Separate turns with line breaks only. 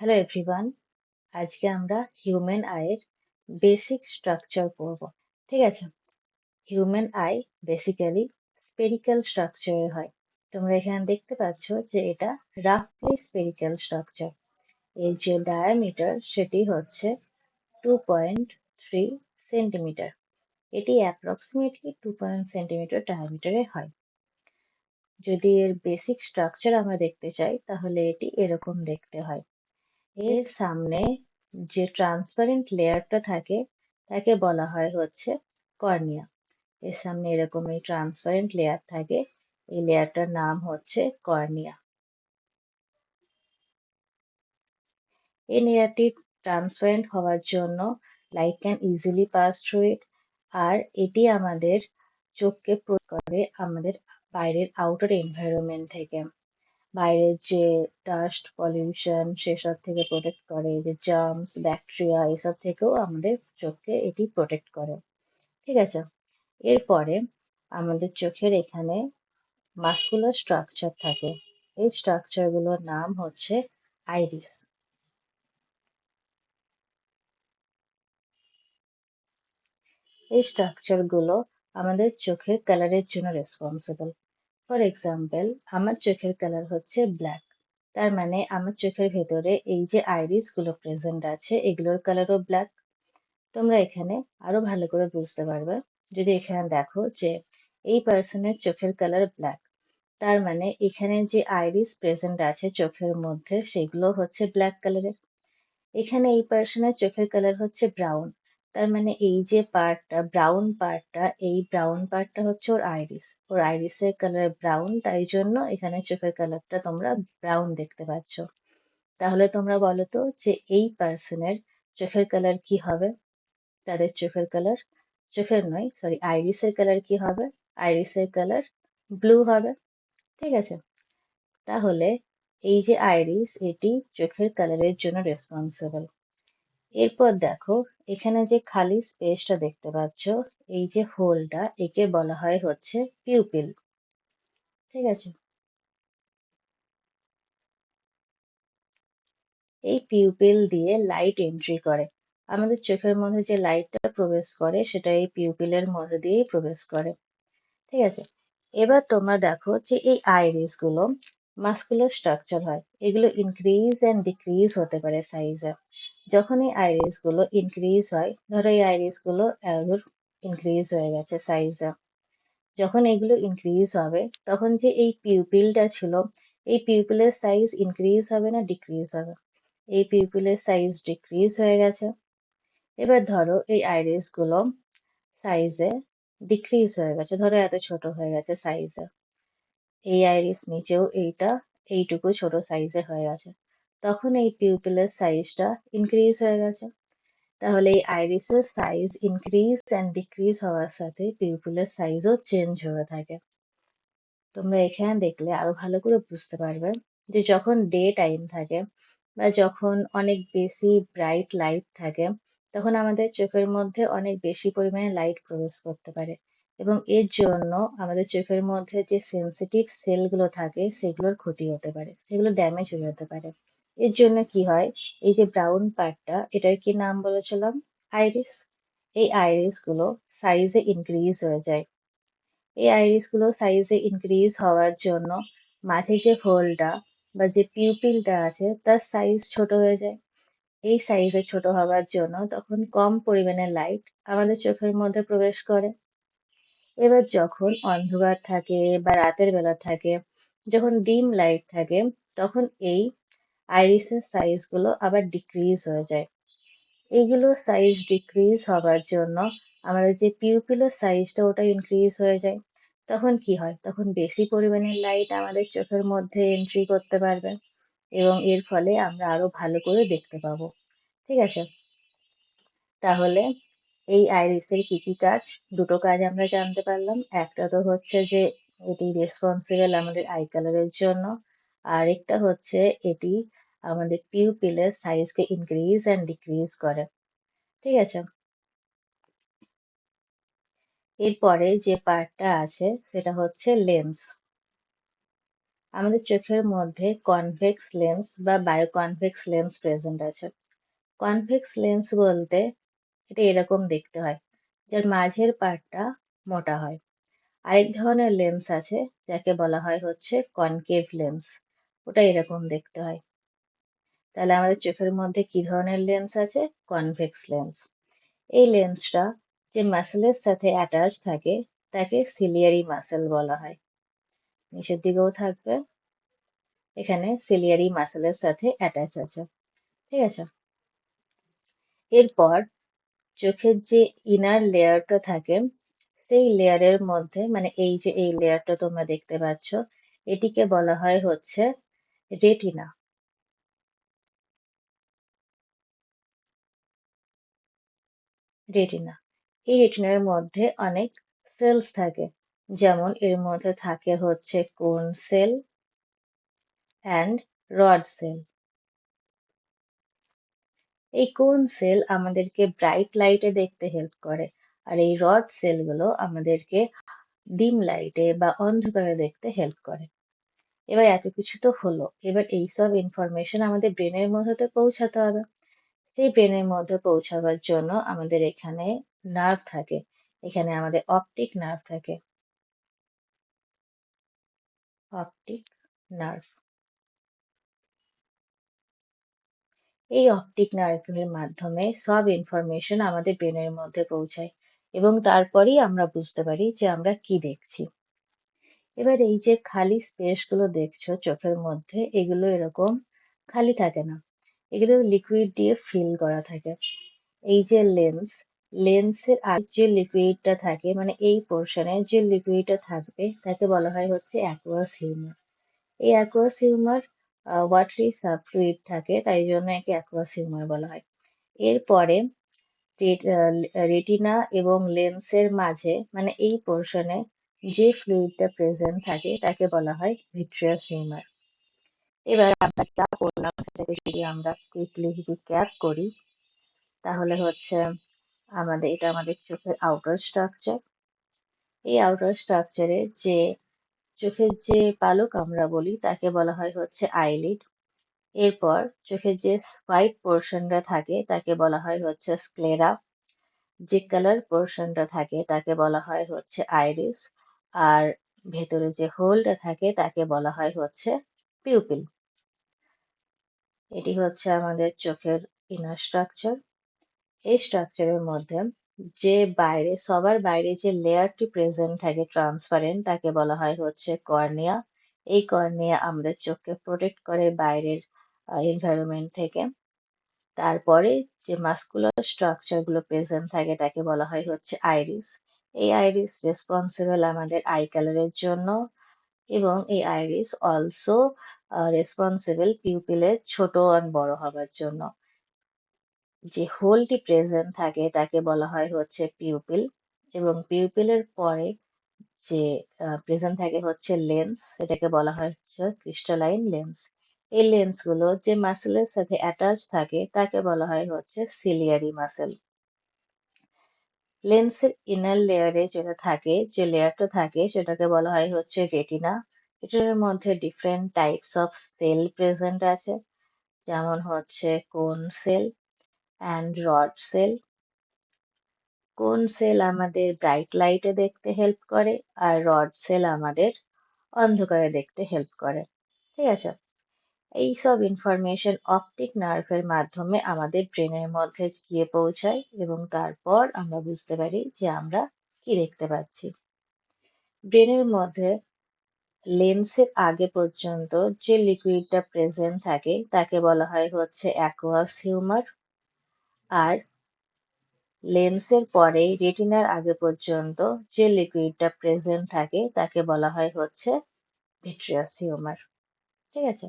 Hello everyone আজকে আমরা human আইয়ের বেসিক স্ট্রাকচার পড়ব, ঠিক আছে? হিউম্যান আই বেসিক্যালি স্পেরিক্যাল স্ট্রাকচারের হয়। তোমরা এখানে দেখতে পাচ্ছ যে এটা রাফলি স্পেরিক্যাল স্ট্রাকচার এর যে ডায়ামিটার সেটি হচ্ছে টু পয়েন্ট থ্রি সেন্টিমিটার এটি অ্যাপ্রক্সিমেটলি টু পয়েন্ট সেন্টিমিটার ডায়ামিটারে হয়। যদি এর বেসিক স্ট্রাকচার আমরা দেখতে চাই, তাহলে এটি এরকম দেখতে হয়। এর সামনে যে ট্রান্সপারেন্ট লেয়ারটা থাকে, তাকে বলা হয় হচ্ছে কর্নিয়া এর সামনে এরকম এই ট্রান্সপারেন্ট লেয়ার থাকে, এই লেয়ারটার নাম হচ্ছে কর্নিয়া এই লেয়ারটি ট্রান্সপারেন্ট হওয়ার জন্য light can easily pass through it আর এটি আমাদের চোখকে করে আমাদের বাইরের আউটার এনভায়রনমেন্ট থেকে। বাইরের যে ডাস্ট পলিউশন সেসব থেকে প্রোটেক্ট করে যে জার্মস ব্যাকটেরিয়া এসব থেকেও আমাদের চোখকে এটি প্রোটেক্ট করে। ঠিক আছে? এরপরে আমাদের চোখের এখানে মাস্কুলার স্ট্রাকচার থাকে। এই স্ট্রাকচারগুলোর নাম হচ্ছে আইরিস এই স্ট্রাকচারগুলো আমাদের চোখের কালারের জন্য রেসপন্সিবল ফর এক্সাম্পল আমার চোখের কালার হচ্ছে ব্ল্যাক তার মানে আমার চোখের ভেতরে এই যে আইরিসগুলো প্রেজেন্ট আছে, এগুলোর কালারও ব্ল্যাক তোমরা এখানে আরও ভালো করে বুঝতে পারবে। যদি এখানে দেখো যে এই পার্সনের চোখের কালার ব্ল্যাক তার মানে এখানে যে আইরিস প্রেজেন্ট আছে চোখের মধ্যে, সেগুলো হচ্ছে ব্ল্যাক কালারের এখানে এই পার্সনের চোখের কালার হচ্ছে ব্রাউন তার মানে এই যে পার্টটা ব্রাউন পার্টটা, এই ব্রাউন পার্টটা হচ্ছে ওর আইরিস ওর আইরিসের কালার ব্রাউন তাই জন্য এখানে চোখের কালারটা তোমরা ব্রাউন দেখতে পাচ্ছ। তাহলে তোমরা বলো তো যে এই পার্সনের চোখের কালার কি হবে? তাদের চোখের কালার চোখের নয় সরি আইরিসের কালার কি হবে? আইরিসের কালার ব্লু হবে। ঠিক আছে? তাহলে এই যে আইরিস এটি চোখের কালারের জন্য রেসপন্সিবল এরপর দেখো, এখানে যে খালি স্পেসটা দেখতে পাচ্ছ, এই যে হোলটা একে বলা হয় হচ্ছে পিউপিল ঠিক আছে? এই পিউপিল দিয়ে লাইট এন্ট্রি করে। আমাদের চোখের মধ্যে যে লাইটটা প্রবেশ করে, সেটা এই পিউপিলের মধ্যে দিয়েই প্রবেশ করে। ঠিক আছে? এবার তোমরা দেখো যে এই আইরিসগুলো মাস্কুলার স্ট্রাকচার হয়, এগুলো ইনক্রিজ অ্যান্ড ডিক্রিজ হতে পারে সাইজে যখন এই আইরিসগুলো ইনক্রিজ হয়, ধরো এই আইরিসগুলো ইনক্রিজ হয়ে গেছে সাইজে যখন এগুলো ইনক্রিজ হবে, তখন যে এই পিউপিলটা ছিল, এই পিউপিলের সাইজ ইনক্রিজ হবে না ডিক্রিজ হবে? এই পিউপিলের সাইজ ডিক্রিজ হয়ে গেছে। এবার ধরো এই আইরিসগুলো সাইজে ডিক্রিজ হয়ে গেছে, ধরো এত ছোট হয়ে গেছে সাইজে এই আইরিস নিচেও এইটা, এইটুকু ছোট সাইজে হয়ে গেছে। তখন এই পিউপিলের সাইজটা ইনক্রিজ হয়ে গেছে। তাহলে এই আইরিসের সাইজ ইনক্রিজ অ্যান্ড ডিক্রিজ হওয়ার সাথে পিউপিলের সাইজও চেঞ্জ হয়ে থাকে। তোমরা এখানে দেখলে আরও ভালো করে বুঝতে পারবে যে যখন ডে টাইম থাকে বা যখন অনেক বেশি ব্রাইট লাইট থাকে, তখন আমাদের চোখের মধ্যে অনেক বেশি পরিমাণে লাইট প্রবেশ করতে পারে। এবং এর জন্য আমাদের চোখের মধ্যে যে সেন্সিটিভ সেলগুলো থাকে, সেগুলোর ক্ষতি হতে পারে। সেগুলো ড্যামেজ হয়ে যেতে পারে। এর জন্য কি হয়? এই যে ব্রাউন পার্টটা এটার কি নাম বলেছিলাম? আইরিস এই আইরিসগুলো সাইজে ইনক্রিজ হয়ে যায়। এই আইরিসগুলো সাইজে ইনক্রিজ হওয়ার জন্য মাঝে যে হোলটা বা যে পিউপিলটা আছে, তার সাইজ ছোট হয়ে যায়। এই সাইজে ছোট হওয়ার জন্য তখন কম পরিমাণে লাইট আমাদের চোখের মধ্যে প্রবেশ করে। এবার যখন অন্ধকার থাকে বা রাতের বেলা থাকে, যখন ডিম লাইট থাকে, তখন এই আইরিসের সাইজগুলো আবার ডিক্রিজ হয়ে যায়। এইগুলো সাইজ ডিক্রিজ হবার জন্য আমাদের যে পিউপিলের সাইজটা ওটা ইনক্রিজ হয়ে যায়। তখন কি হয়? তখন বেশি পরিমাণে লাইট আমাদের চোখের মধ্যে এন্ট্রি করতে পারবে এবং এর ফলে আমরা আরও ভালো করে দেখতে পাবো। ঠিক আছে? তাহলে এই আইরিসের কি কি কাজ? দুটো কাজ আমরা জানতে পারলাম। একটা তো হচ্ছে যে, এটি রেসপন্সিবল আমাদের আই কালারের জন্য। আর একটা হচ্ছে এটি আমাদের পিউপিলের সাইজকে ইনক্রিজ অ্যান্ড ডিক্রিজ করে। ঠিক আছে? এরপরে যে পার্টটা আছে, সেটা হচ্ছে লেন্স আমাদের চোখের মধ্যে কনভেক্স লেন্স বা বায়োকনভেক্স লেন্স প্রেজেন্ট আছে। কনভেক্স লেন্স বলতে এটা এরকম দেখতে হয়, যার মাঝের পার্টটা মোটা হয়। আরেক ধরনের লেন্স আছে, যাকে বলা হয় হচ্ছে কনকেভ লেন্স ওটা এরকম দেখতে হয়। তাহলে আমাদের চোখের মধ্যে কি ধরনের লেন্স আছে? কনভেক্স লেন্স এই লেন্সটা যে মাসেলের সাথে অ্যাটাচ থাকে, তাকে সিলিয়ারি মাসেল বলা হয়। নিচের দিকেও থাকবে, এখানে সিলিয়ারি মাসেলের সাথে অ্যাটাচ আছে। ঠিক আছে? এরপর চোখের যে ইনার লেয়ারটা থাকে, সেই লেয়ারের মধ্যে মানে এই যে এই লেয়ারটা তোমরা দেখতে পাচ্ছ, এটিকে বলা হয় হচ্ছে রেটিনা রেটিনা এই রেটিনার মধ্যে অনেক সেলস থাকে, যেমন এর মধ্যে থাকে হচ্ছে cone cell and rod sell এই কোন সেল আমাদেরকে ব্রাইট লাইটে দেখতে হেল্প করে? আর এই রড সেলগুলো আমাদেরকে ডিম লাইটে বা অন্ধকারে দেখতে হেল্প করে। এবার এত কিছু তো হলো। এবার এইসব ইনফরমেশন আমাদের ব্রেনের মধ্যে তো পৌঁছাতে হবে। সেই ব্রেনের মধ্যে পৌঁছাবার জন্য আমাদের এখানে নার্ভ থাকে। এখানে আমাদের অপটিক নার্ভ থাকে। অপটিক নার্ভ এই অপটিক নার্ভের মাধ্যমে সব ইনফরমেশন আমাদের ব্রেনের মধ্যে পৌঁছায় এবং তারপরেই আমরা বুঝতে পারি যে আমরা কি দেখছি। এবার এই যে খালি স্পেসগুলো দেখছ চোখের মধ্যে, এগুলো এরকম খালি থাকে না। এগুলো লিকুইড দিয়ে ফিল করা থাকে। এই যে লেন্স লেন্সের আর যে লিকুইডটা থাকে মানে এই পোর্শনে যে লিকুইডটা থাকবে, তাকে বলা হয় হচ্ছে অ্যাকোয়াস হিউমার এই aqueous humour watery sub fluid থাকে, তাই জন্য একে অ্যাকোয়াস হিউমার বলা হয়। এরপরে রেটিনা এবং লেন্সের মাঝে মানে এই পোর্শনে যে ফ্লুইডটা প্রেজেন্ট থাকে, তাকে বলা হয় ভিট্রিয়াস হিউমার এবার আমরা যা করলাম, সেটাকে যদি আমরা কুইকলি রিক্যাপ করি, তাহলে হচ্ছে আমাদের, এটা আমাদের চোখের আউটার স্ট্রাকচার এই আউটার স্ট্রাকচারে যে চোখের যে পালক আমরা বলি, তাকে বলা হয় হচ্ছে আইলিড এরপর চোখের যে হোয়াইট পোর্শনটা থাকে, তাকে বলা হয় হচ্ছে স্ক্লেরা যে কালার পোর্শনটা থাকে, তাকে বলা হয় হচ্ছে আইরিস আর ভেতরে যে হোলটা থাকে, তাকে বলা হয় হচ্ছে পিউপিল এটি হচ্ছে আমাদের চোখের ইনার স্ট্রাকচার এই স্ট্রাকচারের মধ্যে যে বাইরে, সবার বাইরে যে লেয়ারটি প্রেজেন্ট থাকে ট্রান্সপারেন্ট তাকে বলা হয় হচ্ছে কর্নিয়া এই কর্নিয়া আমাদের চোখকে প্রোটেক্ট করে বাইরের এনভায়রনমেন্ট থেকে। তারপরে যে মাস্কুলার স্ট্রাকচারগুলো প্রেজেন্ট থাকে, তাকে বলা হয় হচ্ছে আইরিস এই আইরিস রেসপন্সিবল আমাদের আই কালারের জন্য এবং এই আইরিস অলসো রেসপন্সিবল পিউপিলের ছোট আর বড় হবার জন্য। যে হোলটি প্রেজেন্ট থাকে তাকে বলা হয় হচ্ছে পিউপিল এবং পিউপিলের পরে যে প্রেজেন্ট থাকে হচ্ছে লেন্স, সেটাকে বলা হয় হচ্ছে ক্রিস্টালাইন লেন্স। এই লেন্সগুলো যে মাসেলের সাথে অ্যাটাচ থাকে তাকে বলা হয় হচ্ছে সিলিয়ারি মাসেল। লেন্সের ইনার লেয়ারে যেটা থাকে, যে লেয়ারটা থাকে সেটাকে বলা হয় হচ্ছে রেটিনা। এটার মধ্যে different types of cell present আছে, যেমন হচ্ছে cone cell and rod cell. Cone cell আমাদের ব্রাইট লাইটে দেখতে হেল্প করে আর রড সেল আমাদের অন্ধকারে দেখতে হেল্প করে, ঠিক আছে? এই সব ইনফরমেশন অপটিক নার্ভের মাধ্যমে আমাদের ব্রেনের মধ্যে গিয়ে পৌঁছায় এবং তারপর আমরা বুঝতে পারি যে আমরা কি দেখতে পাচ্ছি। ব্রেনের মধ্যে লেন্সের আগে পর্যন্ত যে লিকুইডটা প্রেজেন্ট থাকে, তাকে বলা হয় হচ্ছে অ্যাকোয়াস হিউমার আর লেন্সের পরে রেটিনার আগে পর্যন্ত যে লিকুইডটা প্রেজেন্ট থাকে তাকে বলা হয় হচ্ছে ভিট্রিয়াস হিউমার। ঠিক আছে?